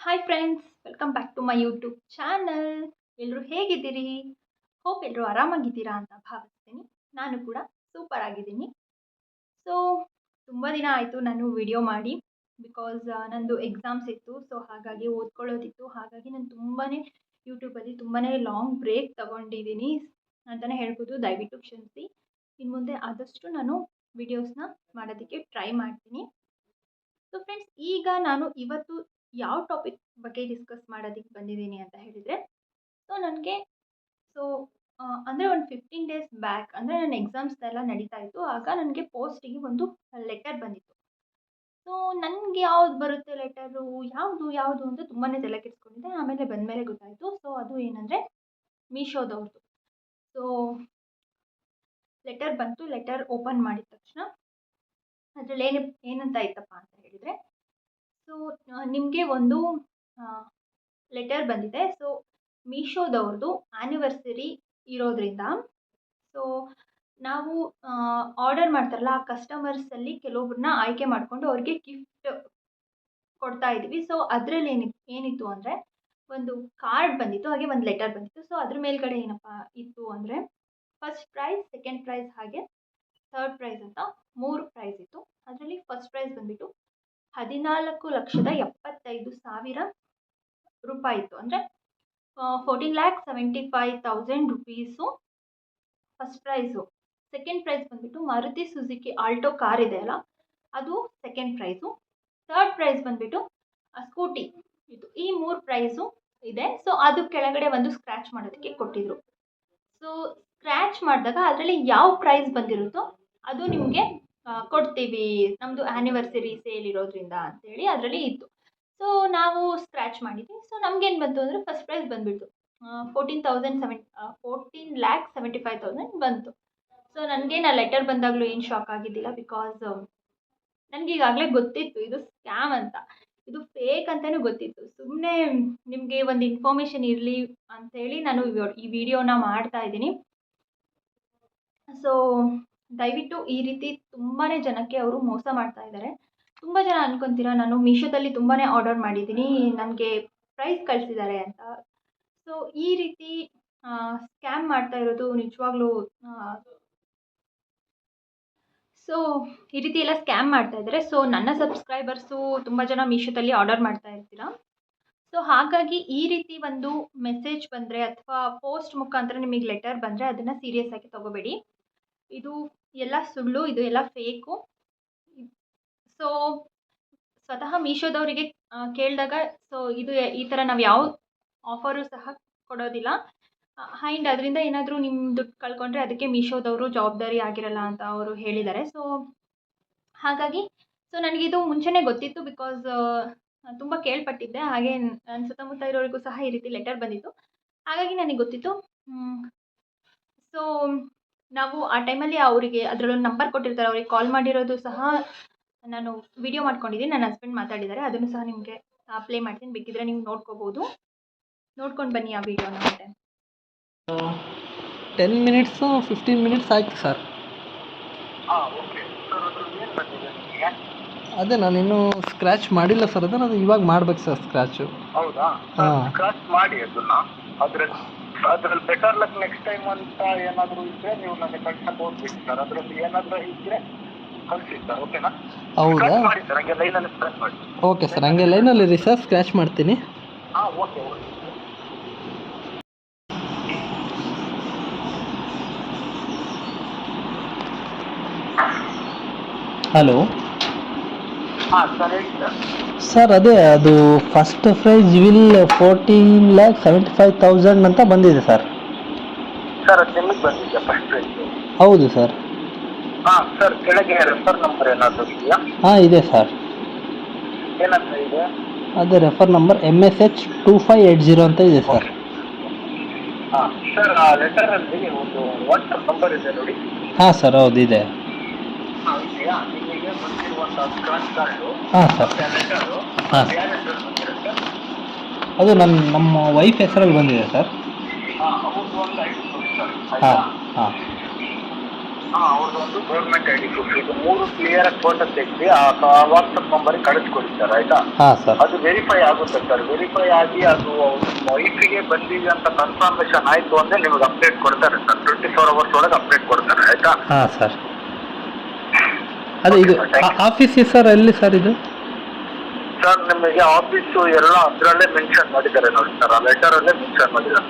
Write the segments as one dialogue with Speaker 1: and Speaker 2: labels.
Speaker 1: Hi friends welcome back to my YouTube channel ಎಲ್ಲರೂ ಹೇಗಿದ್ದೀರಿ? Hope ಎಲ್ಲರೂ ಆರಾಮಾಗಿದ್ದೀರಾ ಅಂತ ಭಾವಿಸ್ತೀನಿ. ನಾನು ಕೂಡ ಸೂಪರ್ ಆಗಿದ್ದೀನಿ. ಸೊ ತುಂಬ ದಿನ ಆಯಿತು ನಾನು ವಿಡಿಯೋ ಮಾಡಿ ಬಿಕಾಸ್ ನಂದು ಎಕ್ಸಾಮ್ಸ್ ಇತ್ತು. ಸೊ ಹಾಗಾಗಿ ಓದ್ಕೊಳ್ಳೋದಿತ್ತು. ಹಾಗಾಗಿ ನಾನು ತುಂಬಾ ಯೂಟ್ಯೂಬಲ್ಲಿ ತುಂಬಾ ಲಾಂಗ್ ಬ್ರೇಕ್ ತಗೊಂಡಿದ್ದೀನಿ ಅಂತಲೇ ಹೇಳ್ಬೋದು. ದಯವಿಟ್ಟು ಕ್ಷಮಿಸಿ. ಇನ್ನು ಮುಂದೆ ಆದಷ್ಟು ನಾನು ವಿಡಿಯೋಸ್ನ ಮಾಡೋದಕ್ಕೆ ಟ್ರೈ ಮಾಡ್ತೀನಿ. ಸೊ ಫ್ರೆಂಡ್ಸ್ ಈಗ ನಾನು ಇವತ್ತು ಯಾವ ಟಾಪಿಕ್ ಬಗ್ಗೆ ಡಿಸ್ಕಸ್ ಮಾಡೋದಕ್ಕೆ ಬಂದಿದ್ದೀನಿ ಅಂತ ಹೇಳಿದರೆ ಸೊ ನನಗೆ ಸೊ ಅಂದರೆ ಒಂದು ಫಿಫ್ಟೀನ್ ಡೇಸ್ ಬ್ಯಾಕ್ ಅಂದರೆ ನನ್ನ ಎಕ್ಸಾಮ್ಸ್ ಎಲ್ಲ ನಡೀತಾ ಇತ್ತು. ಆಗ ನನಗೆ ಪೋಸ್ಟಿಗೆ ಒಂದು ಲೆಟರ್ ಬಂದಿತ್ತು. ಸೊ ನನಗೆ ಯಾವ್ದು ಬರುತ್ತೆ ಲೆಟರು ಯಾವುದು ಯಾವುದು ಅಂತ ತುಂಬಾ ತಲೆ ಕೆಡಿಸ್ಕೊಂಡಿದ್ದೆ. ಆಮೇಲೆ ಬಂದಮೇಲೆ ಗೊತ್ತಾಯಿತು. ಸೊ ಅದು ಏನಂದರೆ ಮೀಶೋದವ್ರದ್ದು ಸೊ ಲೆಟರ್ ಬಂತು ಲೆಟರ್ ಓಪನ್ ಮಾಡಿದ ತಕ್ಷಣ ಅದರಲ್ಲಿ ಏನು ಏನಂತ ಇತ್ತಪ್ಪ ಅಂತ ಸೊ ನಿಮಗೆ ಒಂದು ಲೆಟರ್ ಬಂದಿದೆ. ಸೊ ಮೀಶೋದವ್ರದ್ದು ಆ್ಯನಿವರ್ಸರಿ ಇರೋದ್ರಿಂದ ಸೊ ನಾವು ಆರ್ಡರ್ ಮಾಡ್ತಾರಲ್ಲ, ಆ ಕಸ್ಟಮರ್ಸಲ್ಲಿ ಕೆಲವೊಬ್ಬರನ್ನ ಆಯ್ಕೆ ಮಾಡಿಕೊಂಡು ಅವ್ರಿಗೆ ಗಿಫ್ಟ್ ಕೊಡ್ತಾ ಇದ್ದೀವಿ ಸೊ ಅದರಲ್ಲಿ ಏನಿ ಏನಿತ್ತು ಅಂದರೆ, ಒಂದು ಕಾರ್ಡ್ ಬಂದಿತ್ತು, ಹಾಗೆ ಒಂದು ಲೆಟರ್ ಬಂದಿತ್ತು. ಸೊ ಅದ್ರ ಮೇಲ್ಗಡೆ ಏನಪ್ಪ ಇತ್ತು ಅಂದರೆ ಫಸ್ಟ್ ಪ್ರೈಸ್ ಸೆಕೆಂಡ್ ಪ್ರೈಸ್ ಹಾಗೆ ಥರ್ಡ್ ಪ್ರೈಸ್ ಅಂತ ಮೂರು ಪ್ರೈಸ್ ಇತ್ತು. ಅದರಲ್ಲಿ ಫಸ್ಟ್ ಪ್ರೈಸ್ ಬಂದುಬಿಟ್ಟು ಹದಿನಾಲ್ಕು ಲಕ್ಷದ ಎಪ್ಪತ್ತೈದು ಸಾವಿರ ರೂಪಾಯಿ ಇತ್ತು. ಅಂದರೆ fourteen lakh seventy five thousand rupees first prize second prize ಬಂದುಬಿಟ್ಟು ಮಾರುತಿ ಸುಜುಕಿ ಆಲ್ಟೋ ಕಾರ್ ಇದೆ ಅಲ್ಲ, ಅದು ಸೆಕೆಂಡ್ ಪ್ರೈಸು ಥರ್ಡ್ ಪ್ರೈಸ್ ಬಂದುಬಿಟ್ಟು ಸ್ಕೂಟಿ ಇದು ಈ ಮೂರು ಪ್ರೈಸು ಇದೆ. ಸೊ ಅದು ಕೆಳಗಡೆ ಒಂದು ಸ್ಕ್ರ್ಯಾಚ್ ಮಾಡೋದಕ್ಕೆ ಕೊಟ್ಟಿದ್ರು. ಸೊ ಸ್ಕ್ರ್ಯಾಚ್ ಮಾಡಿದಾಗ ಅದರಲ್ಲಿ ಯಾವ ಪ್ರೈಸ್ ಬಂದಿರುತ್ತೋ, ಅದು ನಿಮಗೆ ಕೊಡ್ತೀವಿ. ನಮ್ಮದು ಆ್ಯನಿವರ್ಸರಿ ಸೇಲ್ ಇರೋದ್ರಿಂದ ಅಂತೇಳಿ ಅದರಲ್ಲಿ ಇತ್ತು. ಸೊ ನಾವು ಸ್ಕ್ರ್ಯಾಚ್ ಮಾಡಿದ್ವಿ. ಸೊ ನಮಗೇನು ಬಂತು ಅಂದರೆ first prize ಬಂದುಬಿಡ್ತು. Fourteen thousand seven fourteen lakh seventy five thousand ಬಂತು. ಸೊ ನನಗೇನು ಆ ಲೆಟರ್ ಬಂದಾಗಲೂ ಏನು ಶಾಕ್ ಆಗಿದ್ದಿಲ್ಲ ಬಿಕಾಸ್ ನನಗೆ ಈಗಾಗಲೇ ಗೊತ್ತಿತ್ತು ಇದು ಸ್ಕ್ಯಾಮ್ ಅಂತ. ಇದು ಫೇಕ್ ಅಂತಲೂ ಗೊತ್ತಿತ್ತು. ಸುಮ್ಮನೆ ನಿಮಗೆ ಒಂದು ಇನ್ಫಾರ್ಮೇಷನ್ ಇರಲಿ ಅಂಥೇಳಿ ನಾನು ಈ ವಿಡಿಯೋನ ಮಾಡ್ತಾ ಇದ್ದೀನಿ. ಸೊ ದಯವಿಟ್ಟು ಈ ರೀತಿ ತುಂಬಾ ಜನಕ್ಕೆ ಅವರು ಮೋಸ ಮಾಡ್ತಾ ಇದ್ದಾರೆ. ತುಂಬ ಜನ ಅನ್ಕೊಂತೀರಾ, ನಾನು ಮೀಶೋದಲ್ಲಿ ತುಂಬಾ ಆರ್ಡರ್ ಮಾಡಿದ್ದೀನಿ, ನನಗೆ ಪ್ರೈಸ್ ಕಳಿಸಿದ್ದಾರೆ ಅಂತ. ಸೊ ಈ ರೀತಿ ಸ್ಕ್ಯಾಮ್ ಮಾಡ್ತಾ ಇರೋದು ನಿಜವಾಗ್ಲೂ ಸೊ ಈ ರೀತಿ ಎಲ್ಲ ಸ್ಕ್ಯಾಮ್ ಮಾಡ್ತಾ ಇದ್ದಾರೆ. ಸೊ ನನ್ನ ಸಬ್ಸ್ಕ್ರೈಬರ್ಸು ತುಂಬ ಜನ ಮೀಶೋದಲ್ಲಿ ಆರ್ಡರ್ ಮಾಡ್ತಾ ಇರ್ತೀರಾ? ಸೊ ಹಾಗಾಗಿ ಈ ರೀತಿ ಒಂದು ಮೆಸೇಜ್ ಬಂದರೆ ಅಥವಾ ಪೋಸ್ಟ್ ಮುಖಾಂತರ ನಿಮಗೆ ಲೆಟರ್ ಬಂದರೆ ಅದನ್ನು ಸೀರಿಯಸ್ ಆಗಿ ತೊಗೋಬೇಡಿ. ಇದು ಎಲ್ಲ ಸುಳ್ಳು, ಇದು ಎಲ್ಲ ಫೇಕು ಸೊ ಸ್ವತಃ ಮೀಶೋದವರಿಗೆ ಕೇಳಿದಾಗ ಸೊ ಇದು ಈ ಥರ ನಾವು ಯಾವ ಆಫರು ಸಹ ಕೊಡೋದಿಲ್ಲ. ಹೈಂಡ್ ಅದರಿಂದ ಏನಾದರೂ ನಿಮ್ಮ ದುಡ್ಡು ಕಳ್ಕೊಂಡ್ರೆ ಅದಕ್ಕೆ ಮೀಶೋದವರು ಜವಾಬ್ದಾರಿ ಆಗಿರಲ್ಲ ಅಂತ ಅವರು ಹೇಳಿದ್ದಾರೆ. ಸೊ ಹಾಗಾಗಿ ಸೊ ನನಗಿದು ಮುಂಚೆನೇ ಗೊತ್ತಿತ್ತು ಬಿಕಾಸ್ ತುಂಬ ಕೇಳ್ಪಟ್ಟಿದ್ದೆ. ಹಾಗೆ ನನ್ನ ಸುತ್ತಮುತ್ತ ಇರೋರಿಗೂ ಸಹ ಈ ರೀತಿ ಲೆಟರ್ ಬಂದಿತ್ತು. ಹಾಗಾಗಿ ನನಗೆ ಗೊತ್ತಿತ್ತು. ಸೊ ನಾವು ಆ ಟೈಮಲ್ಲಿ ಅವರಿಗೆ ಅದರಲ್ಲೊಂದು ನಂಬರ್ ಕೊಟ್ಟಿರ್ತಾರೆ ಅವ್ರಿಗೆ ಕಾಲ್ ಮಾಡಿರೋದು ಸಹ ನಾನು ವಿಡಿಯೋ ಮಾಡ್ಕೊಂಡಿದ್ದೀನಿ. ನನ್ನ ಹಸ್ಬೆಂಡ್ ಮಾತಾಡಿದ್ದಾರೆ. ಅದನ್ನು ಸಹ ನಿಮಗೆ ಪ್ಲೇ ಮಾಡ್ತೀನಿ. ಬೇಕಿದ್ರೆ ನೀವು ನೋಡ್ಕೋಬೋದು. ನೋಡ್ಕೊಂಡು ಬನ್ನಿ ಆ ವಿಡಿಯೋನ ಮತ್ತೆ.
Speaker 2: ಟೆನ್ ಮಿನಿಟ್ಸು ಫಿಫ್ಟೀನ್ ಮಿನಿಟ್ಸ್ ಆಯ್ತು ಸರ್ ಅದೇ ನಾನು ಇನ್ನೂ ಸ್ಕ್ರ್ಯಾಚ್ ಮಾಡಿಲ್ಲ ಸರ್ ಅದನ್ನು ಅದು ಇವಾಗ ಮಾಡ್ಬೇಕು ಸರ್ ಸ್ಕ್ರ್ಯಾಚು
Speaker 3: ಹೌದಾ?
Speaker 2: ಹಾಂ.
Speaker 3: ಸ್ಕ್ರಾಚ್ ಮಾಡಿ ಅದನ್ನ. ಅದ್ರ ಅದ್ರಲ್ಲಿ ಬೆಟರ್ ಲಕ್ ನೆಕ್ಸ್ಟ್ ಟೈಮ್ ಅಂತ ಏನಾದರೂ ಇದ್ರೆ ನೀವು ನನಗೆ ಕಳ್ಸಕ್ ಹೋಗ್ಬೇಕು ಸರ್ ಅದ್ರಲ್ಲಿ ಏನಾದರೂ ಇದ್ರೆ ಕಳ್ಸಿ ಸರ್ ಓಕೆನಾ
Speaker 2: ಹೌದಾ?
Speaker 3: ಸ್ಕ್ರಾಚ್ ಮಾಡಿ ಸರ್ ಹಂಗೆ ಲೈನಲ್ಲಿ ಮಾಡಿ.
Speaker 2: ಓಕೆ ಸರ್ ಹಂಗೆ ಲೈನಲ್ಲಿ ಇರಿ ಸರ್ ಸ್ಕ್ರ್ಯಾಚ್ ಮಾಡ್ತೀನಿ.
Speaker 3: ಹಾ ಓಕೆ ಓಕೆ
Speaker 2: ಹಲೋ
Speaker 3: ಹಾ ಸರ್ ಹೇಳಿ ಸರ್.
Speaker 2: ಸರ್ ಅದೇ ಅದು first prize will fourteen lakh seventy five thousand ಅಂತ ಬಂದಿದೆ ಸರ್.
Speaker 3: ಸರ್ ಅದು ನಿಮಗೆ ಬಂದಿದೆ ಫಸ್ಟ್ ಪ್ರೈಸ್
Speaker 2: ಹೌದು ಸರ್.
Speaker 3: ಹಾ ಸರ್ ಕೆಳಗೆ ರೆಫರ್ ನಂಬರ್ ಏನಾದರೂ ಇದೆಯಾ?
Speaker 2: ಹಾಂ ಇದೆ ಸರ್.
Speaker 3: ಏನಂತ ಇದೆ?
Speaker 2: ಅದೇ refer number M S H two five eight zero ಅಂತ ಇದೆ ಸರ್.
Speaker 3: ಹಾ ಸರ್ ಆ ಲೆಟರಲ್ಲಿ ಒಂದು ವಾಟ್ಸಪ್ ನಂಬರ್ ಇದೆ ನೋಡಿ.
Speaker 2: ಹಾಂ ಸರ್ ಹೌದು ಇದೆ.
Speaker 3: ಹಾಂ ಇದೆಯಾ
Speaker 2: ಹಾಂ ಸರ್. ಹಾಂ.
Speaker 3: ಯಾರ
Speaker 2: ಅದು ನನ್ನ ನಮ್ಮ ವೈಫ್ ಹೆಸರಲ್ಲಿ ಬಂದಿದೆ ಸರ್.
Speaker 3: ಹಾ ಸರ್
Speaker 2: ಹಾಂ
Speaker 3: ಅವ್ರದ್ದೊಂದು ಗೌರ್ಮೆಂಟ್ ಐ ಡಿ ಪ್ರೂಫ್ ಇದು ಮೂರು ಕ್ಲಿಯರ್ ಫೋಟೋ ತೆಗೆದು ಆ ವಾಟ್ಸಪ್ ನಂಬರಿಗೆ ಕಳಿಸ್ಕೊಡಿ ಸರ್ ಆಯ್ತಾ?
Speaker 2: ಸರ್.
Speaker 3: ಅದು ವೆರಿಫೈ ಆಗುತ್ತೆ ಸರ್. ವೆರಿಫೈ ಆಗಿ ಅದು ವೈಫಿಗೆ ಬಂದಿದೆ ಅಂತ ಕನ್ಫರ್ಮೇಶನ್ ಆಯ್ತು ಅಂದ್ರೆ ನಿಮಗೆ ಅಪ್ಡೇಟ್ ಕೊಡ್ತಾರೆ ಸರ್. ಟ್ವೆಂಟಿ ಫೋರ್ ಅವರ್ಸ್ ಒಳಗೆ ಅಪ್ಡೇಟ್ ಕೊಡ್ತಾರೆ ಆಯ್ತಾ?
Speaker 2: ಹಾಂ ಸರ್. ಅದೇ ಇದು ಆಫೀಸ್ ಸರ್ ಎಲ್ಲಿ ಸರ್ ಇದು?
Speaker 3: ಸರ್ ನಿಮಗೆ ಆಫೀಸು ಎಲ್ಲ ಅದರಲ್ಲೇ ಮೆನ್ಷನ್ ಮಾಡಿದ್ದಾರೆ ನೋಡಿ ಸರ್ ಆ ಲೆಟರಲ್ಲೇ ಮೆನ್ಷನ್ ಮಾಡಿದ್ದಾರೆ.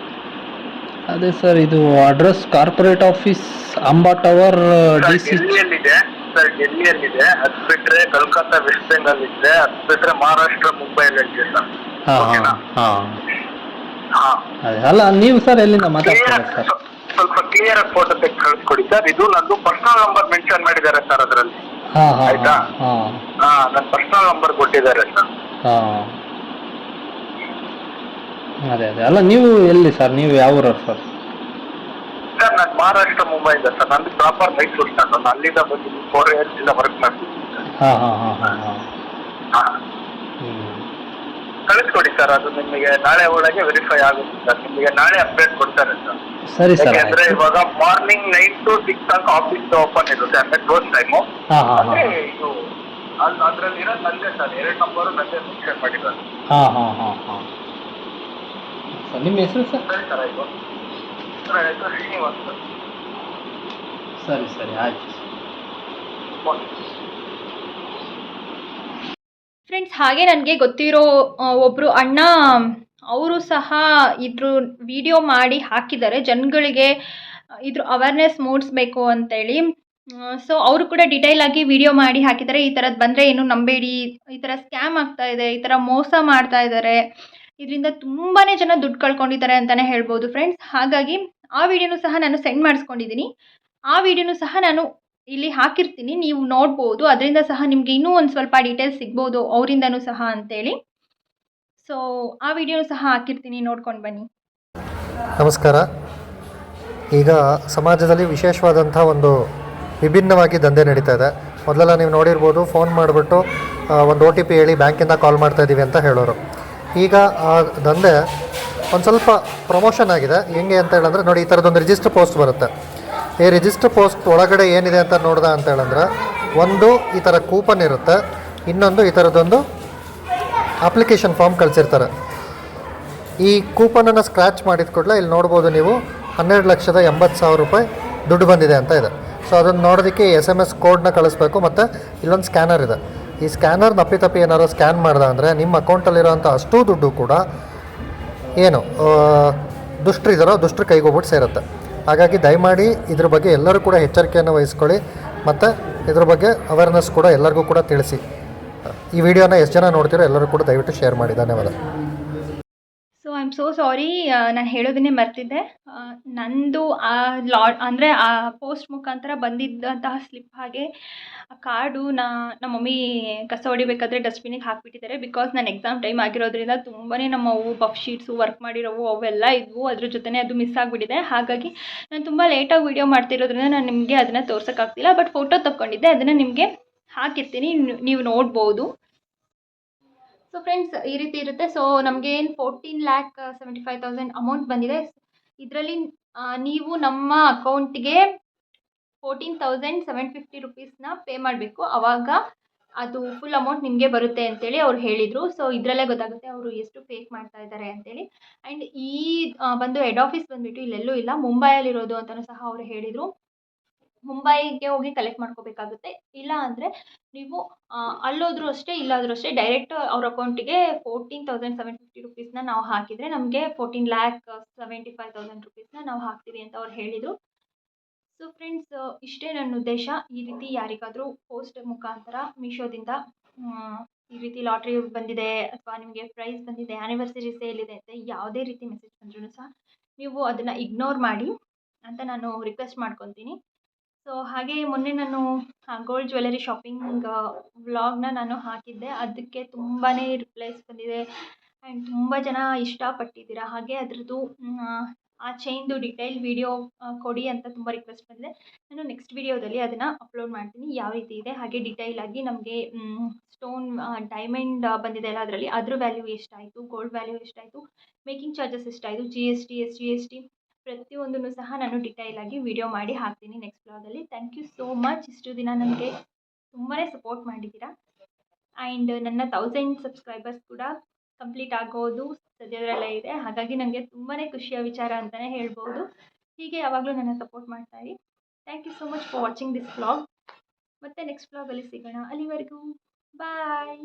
Speaker 2: ಅದೇ ಸರ್ ಇದು address corporate office Amba tower D
Speaker 3: sir
Speaker 2: C
Speaker 3: ಡೆಲ್ಲಿಯಲ್ಲಿದೆ. Sir ಡೆಲ್ಲಿಯಲ್ಲಿದೆ. ಅದು ಬಿಟ್ರೆ ಕಲ್ಕತ್ತಾ ವೆಸ್ಟ್ ಬೆಂಗಾಲ್ ಇದೆ ಅದು ಬಿಟ್ರೆ ಮಹಾರಾಷ್ಟ್ರ ಮುಂಬೈಯಲ್ಲಿ ಇದೆ ಸರ್
Speaker 2: ಹಾಂ
Speaker 3: ಓಕೆನಾ
Speaker 2: ಹಾಂ ಹಾಂ. ಅದೇ ಅಲ್ಲ ನೀವು ಸರ್ ಎಲ್ಲಿಂದ
Speaker 3: ಕ್ಲಿಯರ್
Speaker 2: ಮಾತಾಡ್ತೀರಾ ಸರ್
Speaker 3: ಸ್ವಲ್ಪ ಕ್ಲಿಯರ್ ಆಗಿ ಫೋಟೋ ತೆಗೆದು ಕಳಿಸ್ಕೊಡಿ ಸರ್ ಇದು ನಂದು ಪರ್ಸನಲ್ ನಂಬರ್ ಮೆನ್ಷನ್ ಮಾಡಿದ್ದಾರೆ ಸರ್ ಅದರಲ್ಲಿ. ಆಯ್ತಾ?
Speaker 2: ಹಾಂ.
Speaker 3: ಹಾ ನನ್ನ ಪರ್ಸನಲ್ ನಂಬರ್ ಕೊಟ್ಟಿದ್ದಾರೆ ಸರ್
Speaker 2: ಹಾಂ. ಅದೇ ಅದೇ. ಅಲ್ಲ ನೀವು ಎಲ್ಲಿ ಸರ್ ನೀವು ಯಾವ ಊರವ್ರು ಸರ್
Speaker 3: ಸರ್ ನಾನು ಮಹಾರಾಷ್ಟ್ರ ಮುಂಬೈಯಿಂದ ಸರ್. ನಂದು ಪ್ರಾಪರ್ ಮೈಸೂರು ಸರ್ ನಾನು ಅಲ್ಲಿಂದ ಬಂದಿದ್ದು ಫೋರ್ ಇಯರ್ಸ್ ಇಂದ ವರ್ಕ್ ಮಾಡ್ತೀನಿ ಸರ್.
Speaker 2: ಹಾಂ ಹಾಂ ಹಾಂ ಹಾಂ ಹಾಂ.
Speaker 3: ಹಾ.
Speaker 2: ಹ್ಞೂ
Speaker 3: ಕಳಿಸ್ಕೊಡಿ ಸರ್ ಅದು ನಿಮಗೆ ನಾಳೆ ಒಳಗೆ ವೆರಿಫೈ ಆಗುತ್ತೆ ಸರ್. ನಿಮಗೆ ನಾಳೆ ಅಪ್ಡೇಟ್ ಕೊಡ್ತಾರೆ ಸರ್.
Speaker 2: ಸರಿ ಸರ್
Speaker 3: ಅಂದ್ರೆ
Speaker 2: ಆಯ್ತು.
Speaker 3: ಇವಾಗ ಮಾರ್ನಿಂಗ್ ನೈನ್ ಟು ಸಿಕ್ಸ್ ತನಕ ಆಫೀಸ್ ಓಪನ್ ಇರುತ್ತೆ ಅಂದ್ರೆ ಕ್ಲೋಸ್ ಟೈಮು
Speaker 2: ಹಾ ಹಾಂ
Speaker 3: ಅಂದ್ರೆ ಇದು ಅದು ಅದ್ರಲ್ಲಿ ಇರೋದು ನಂದೇ ಸರ್ ಎರಡು ನಂಬರು ನಂದೇ ಮೆನ್ಷನ್ ಮಾಡಿದ್ದಾರೆ
Speaker 2: ಹಾಂ ಹಾಂ ಹಾಂ ಹಾಂ. ಸರ್ ನಿಮ್ಮ ಹೆಸರು ಸರ್?
Speaker 3: ಸರಿ ಸರ್ ಆಯ್ತು. ಸರ್ ಆಯ್ತು ಶ್ರೀನಿವಾಸ್ ಸರ್.
Speaker 2: ಸರಿ ಸರಿ ಆಯ್ತು
Speaker 3: ಓಕೆ
Speaker 1: ಫ್ರೆಂಡ್ಸ್ ಹಾಗೆ ನನಗೆ ಗೊತ್ತಿರೋ ಒಬ್ರು ಅಣ್ಣ ಅವರು ಸಹ ಇದ್ರ ವಿಡಿಯೋ ಮಾಡಿ ಹಾಕಿದ್ದಾರೆ. ಜನಗಳಿಗೆ ಇದ್ರ ಅವೇರ್ನೆಸ್ ಮೂಡಿಸ್ಬೇಕು ಅಂತೇಳಿ. ಸೊ ಅವರು ಕೂಡ ಡಿಟೈಲ್ ಆಗಿ ವಿಡಿಯೋ ಮಾಡಿ ಹಾಕಿದ್ದಾರೆ. ಈ ಥರದ್ದು ಬಂದರೆ ಏನು ನಂಬೇಡಿ, ಈ ಥರ ಸ್ಕ್ಯಾಮ್ ಆಗ್ತಾ ಇದೆ, ಈ ಥರ ಮೋಸ ಮಾಡ್ತಾ ಇದ್ದಾರೆ. ಇದರಿಂದ ತುಂಬಾ ಜನ ದುಡ್ಡು ಕಳ್ಕೊಂಡಿದ್ದಾರೆ ಅಂತಲೇ ಹೇಳ್ಬೋದು ಫ್ರೆಂಡ್ಸ್ ಹಾಗಾಗಿ ಆ ವಿಡಿಯೋನು ಸಹ ನಾನು ಸೆಂಡ್ ಮಾಡಿಸ್ಕೊಂಡಿದ್ದೀನಿ. ಆ ವಿಡಿಯೋನು ಸಹ ನಾನು ಇಲ್ಲಿ ಹಾಕಿರ್ತೀನಿ. ನೀವು ನೋಡ್ಬೋದು. ಅದರಿಂದ ಸಹ ನಿಮಗೆ ಇನ್ನೂ ಒಂದು ಸ್ವಲ್ಪ ಡೀಟೇಲ್ಸ್ ಸಿಗ್ಬೋದು, ಅವರಿಂದನೂ ಸಹ ಅಂತೇಳಿ. ಸೊ ಆ ವಿಡಿಯೋ ಸಹ ಹಾಕಿರ್ತೀನಿ, ನೋಡ್ಕೊಂಡು ಬನ್ನಿ.
Speaker 4: ನಮಸ್ಕಾರ. ಈಗ ಸಮಾಜದಲ್ಲಿ ವಿಶೇಷವಾದಂಥ ಒಂದು ವಿಭಿನ್ನವಾಗಿ ದಂಧೆ ನಡೀತಾ ಇದೆ. ಮೊದಲೆಲ್ಲ ನೀವು ನೋಡಿರ್ಬೋದು ಫೋನ್ ಮಾಡಿಬಿಟ್ಟು ಒಂದು ಒ ಟಿ ಪಿ ಹೇಳಿ ಬ್ಯಾಂಕಿಂದ ಕಾಲ್ ಮಾಡ್ತಾ ಇದ್ದೀವಿ ಅಂತ ಹೇಳೋರು. ಈಗ ಆ ದಂಧೆ ಒಂದು ಸ್ವಲ್ಪ ಪ್ರಮೋಷನ್ ಆಗಿದೆ. ಹೆಂಗೆ ಅಂತ ಹೇಳಂದ್ರೆ, ನೋಡಿ, ಈ ಥರದೊಂದು ರಿಜಿಸ್ಟರ್ ಪೋಸ್ಟ್ ಬರುತ್ತೆ. ಈ ರಿಜಿಸ್ಟರ್ ಪೋಸ್ಟ್ ಒಳಗಡೆ ಏನಿದೆ ಅಂತ ನೋಡ್ದ ಅಂತ ಹೇಳಂದ್ರೆ, ಒಂದು ಈ ಥರ ಕೂಪನ್ ಇರುತ್ತೆ, ಇನ್ನೊಂದು ಈ ಥರದ್ದೊಂದು ಅಪ್ಲಿಕೇಶನ್ ಫಾರ್ಮ್ ಕಳಿಸಿರ್ತಾರೆ. ಈ ಕೂಪನನ್ನು ಸ್ಕ್ರ್ಯಾಚ್ ಮಾಡಿದ ಕೂಡಲೇ ಇಲ್ಲಿ ನೋಡ್ಬೋದು ನೀವು ಹನ್ನೆರಡು ಲಕ್ಷದ ಎಂಬತ್ತು ಸಾವಿರ ರೂಪಾಯಿ ದುಡ್ಡು ಬಂದಿದೆ ಅಂತ ಇದೆ. ಸೊ ಅದನ್ನು ನೋಡೋದಕ್ಕೆ ಎಸ್ ಎಂ ಎಸ್ ಕೋಡ್ನ ಕಳಿಸ್ಬೇಕು ಮತ್ತು ಇಲ್ಲೊಂದು ಸ್ಕ್ಯಾನರ್ ಇದೆ. ಈ ಸ್ಕ್ಯಾನರ್ ನಪ್ಪಿತಪ್ಪಿ ಏನಾರು ಸ್ಕ್ಯಾನ್ ಮಾಡ್ದೆ ಅಂದರೆ ನಿಮ್ಮ ಅಕೌಂಟಲ್ಲಿರೋಂಥ ಅಷ್ಟೂ ದುಡ್ಡು ಕೂಡ ಏನು ದುಷ್ಟರಿದ್ದಾರೋ ದುಷ್ಟರ ಕೈಗೋಗ್ಬಿಟ್ಟು ಸೇರುತ್ತೆ. ಹಾಗಾಗಿ ದಯಮಾಡಿ ಇದ್ರ ಬಗ್ಗೆ ಎಲ್ಲರೂ ಕೂಡ ಎಚ್ಚರಿಕೆಯನ್ನು ವಹಿಸ್ಕೊಳ್ಳಿ ಮತ್ತು ಇದ್ರ ಬಗ್ಗೆ ಅವೇರ್ನೆಸ್ ಕೂಡ ಎಲ್ಲರಿಗೂ ಕೂಡ ತಿಳಿಸಿ. ಈ ವಿಡಿಯೋನ ಎಷ್ಟು ಜನ ನೋಡ್ತೀರೋ ಎಲ್ಲರೂ ಕೂಡ ದಯವಿಟ್ಟು ಶೇರ್ ಮಾಡಿ. ಧನ್ಯವಾದ.
Speaker 1: So I am so sorry ನಾನು ಹೇಳೋದನ್ನೇ ಮರ್ತಿದ್ದೆ. ನಂದು ಆ ಲಾ, ಅಂದರೆ ಆ ಪೋಸ್ಟ್ ಮುಖಾಂತರ ಬಂದಿದ್ದಂತಹ ಸ್ಲಿಪ್ ಹಾಗೆ ಆ ಕಾರ್ಡು ನಾ, ನಮ್ಮ ಮಮ್ಮಿ ಕಸ ಹೊಡಿಬೇಕಾದ್ರೆ ಡಸ್ಟ್ಬಿನಿಗೆ ಹಾಕಿಬಿಟ್ಟಿದ್ದಾರೆ. ಬಿಕಾಸ್ ನಾನು ಎಕ್ಸಾಮ್ ಟೈಮ್ ಆಗಿರೋದ್ರಿಂದ ತುಂಬಾ ನಮ್ಮವು ಬಫ್ ಶೀಟ್ಸು ವರ್ಕ್ ಮಾಡಿರೋವು, ಅವೆಲ್ಲ ಇದ್ವು. ಅದ್ರ ಜೊತೆನೇ ಅದು ಮಿಸ್ ಆಗಿಬಿಟ್ಟಿದೆ. ಹಾಗಾಗಿ ನಾನು ತುಂಬ ಲೇಟಾಗಿ ವೀಡಿಯೋ ಮಾಡ್ತಿರೋದ್ರಿಂದ ನಾನು ನಿಮಗೆ ಅದನ್ನು ತೋರ್ಸೋಕ್ಕಾಗ್ತಿಲ್ಲ. But photo ತಕ್ಕೊಂಡಿದ್ದೆ. ಅದನ್ನು ನಿಮಗೆ ಹಾಕಿರ್ತೀನಿ, ನೀವು- ನೋಡ್ಬೋದು. ಸೊ ಫ್ರೆಂಡ್ಸ್ ಈ ರೀತಿ ಇರುತ್ತೆ. ಸೊ ನಮಗೆ ಏನು ಫೋರ್ಟೀನ್ ಲ್ಯಾಕ್ ಸೆವೆಂಟಿ ಅಮೌಂಟ್ ಬಂದಿದೆ. ಇದರಲ್ಲಿ ನೀವು ನಮ್ಮ ಅಕೌಂಟ್ಗೆ ಫೋರ್ಟೀನ್ ತೌಸಂಡ್ ಸೆವೆನ್ ಫಿಫ್ಟಿ ರುಪೀಸ್ನ ಪೇ ಮಾಡಬೇಕು. ಆವಾಗ ಅದು ಫುಲ್ ಅಮೌಂಟ್ ನಿಮಗೆ ಬರುತ್ತೆ ಅಂತೇಳಿ ಅವ್ರು ಹೇಳಿದರು. ಸೊ ಇದರಲ್ಲೇ ಗೊತ್ತಾಗುತ್ತೆ ಅವರು ಎಷ್ಟು ಫೇಕ್ ಮಾಡ್ತಾ ಇದ್ದಾರೆ ಅಂತೇಳಿ. ಆ್ಯಂಡ್ ಈ ಬಂದು ಹೆಡ್ ಆಫೀಸ್ ಬಂದುಬಿಟ್ಟು ಇಲ್ಲೆಲ್ಲೂ ಇಲ್ಲ. ಮುಂಬೈಯಲ್ಲಿರೋದು ಅಂತಲೂ ಸಹ ಅವರು ಹೇಳಿದರು. ಮುಂಬೈಗೆ ಹೋಗಿ ಕಲೆಕ್ಟ್ ಮಾಡ್ಕೋಬೇಕಾಗುತ್ತೆ. ಇಲ್ಲ ಅಂದರೆ ನೀವು ಅಲ್ಲೋದರೂ ಅಷ್ಟೇ, ಇಲ್ಲಾದರೂ ಅಷ್ಟೇ ಡೈರೆಕ್ಟ್ ಅವ್ರ ಅಕೌಂಟಿಗೆ ಫೋರ್ಟೀನ್ ತೌಸಂಡ್ ಸೆವೆನ್ ಫಿಫ್ಟಿ ರುಪೀಸ್ನ ನಾವು ಹಾಕಿದರೆ ನಮಗೆ fourteen lakh seventy five thousand ರುಪೀಸ್ನ ನಾವು ಹಾಕ್ತೀವಿ ಅಂತ ಅವ್ರು ಹೇಳಿದರು. ಸೊ ಫ್ರೆಂಡ್ಸ್ ಇಷ್ಟೇ ನನ್ನ ಉದ್ದೇಶ. ಈ ರೀತಿ ಯಾರಿಗಾದರೂ ಪೋಸ್ಟ್ ಮುಖಾಂತರ ಮೀಶೋದಿಂದ ಈ ರೀತಿ ಲಾಟ್ರಿ ಬಂದಿದೆ ಅಥವಾ ನಿಮಗೆ ಪ್ರೈಸ್ ಬಂದಿದೆ ಆ್ಯನಿವರ್ಸರಿ ಸೇಲ್ ಇದೆ ಅಂತ ಯಾವುದೇ ರೀತಿ ಮೆಸೇಜ್ ಬಂದ್ರೂ ಸಹ ನೀವು ಅದನ್ನು ಇಗ್ನೋರ್ ಮಾಡಿ ಅಂತ ನಾನು ರಿಕ್ವೆಸ್ಟ್ ಮಾಡ್ಕೊತೀನಿ. ಸೊ ಹಾಗೆ ಮೊನ್ನೆ ನಾನು ಗೋಲ್ಡ್ ಜ್ಯುವೆಲರಿ ಶಾಪಿಂಗ್ ವ್ಲಾಗ್ನ ನಾನು ಹಾಕಿದ್ದೆ. ಅದಕ್ಕೆ ತುಂಬಾ ರಿಪ್ಲೈಸ್ ಬಂದಿದೆ. ಆ್ಯಂಡ್ ತುಂಬ ಜನ ಇಷ್ಟಪಟ್ಟಿದ್ದೀರ? ಹಾಗೆ ಅದರದ್ದು ಆ ಚೈನ್ದು ಡಿಟೇಲ್ ವೀಡಿಯೋ ಕೊಡಿ ಅಂತ ತುಂಬ ರಿಕ್ವೆಸ್ಟ್ ಬಂದಿದೆ. ನಾನು ನೆಕ್ಸ್ಟ್ ವಿಡಿಯೋದಲ್ಲಿ ಅದನ್ನು ಅಪ್ಲೋಡ್ ಮಾಡ್ತೀನಿ. ಯಾವ ರೀತಿ ಇದೆ? ಹಾಗೆ ಡಿಟೈಲ್ ಆಗಿ ನಮಗೆ ಸ್ಟೋನ್ ಡೈಮಂಡ್ ಬಂದಿದೆ ಅಲ್ಲ, ಅದರಲ್ಲಿ. ಅದ್ರ ವ್ಯಾಲ್ಯೂ ಎಷ್ಟಾಯಿತು? ಗೋಲ್ಡ್ ವ್ಯಾಲ್ಯೂ ಎಷ್ಟಾಯಿತು? ಮೇಕಿಂಗ್ ಚಾರ್ಜಸ್ ಎಷ್ಟಾಯಿತು? G S T S G S T ಪ್ರತಿಯೊಂದನ್ನು ಸಹ ನಾನು ಡಿಟೈಲಾಗಿ ವಿಡಿಯೋ ಮಾಡಿ ಹಾಕ್ತೀನಿ ನೆಕ್ಸ್ಟ್ ಬ್ಲಾಗಲ್ಲಿ ಥ್ಯಾಂಕ್ ಯು ಸೋ ಮಚ್ ಇಷ್ಟು ದಿನ ನನಗೆ ತುಂಬಾ ಸಪೋರ್ಟ್ ಮಾಡಿದ್ದೀರಾ. ಆ್ಯಂಡ್ ನನ್ನ ತೌಸಂಡ್ ಸಬ್ಸ್ಕ್ರೈಬರ್ಸ್ ಕೂಡ ಕಂಪ್ಲೀಟ್ ಆಗೋದು ಸದ್ಯದರಲ್ಲೇ ಇದೆ. ಹಾಗಾಗಿ ನನಗೆ ತುಂಬಾ ಖುಷಿಯ ವಿಚಾರ ಅಂತಲೇ ಹೇಳ್ಬೋದು. ಹೀಗೆ ಯಾವಾಗಲೂ ನನ್ನ ಸಪೋರ್ಟ್ ಮಾಡ್ತಾ ಇರಿ. Thank you so much for watching this blog ಮತ್ತೆ ನೆಕ್ಸ್ಟ್ ಬ್ಲಾಗಲ್ಲಿ ಸಿಗೋಣ. ಅಲ್ಲಿವರೆಗೂ ಬಾಯ್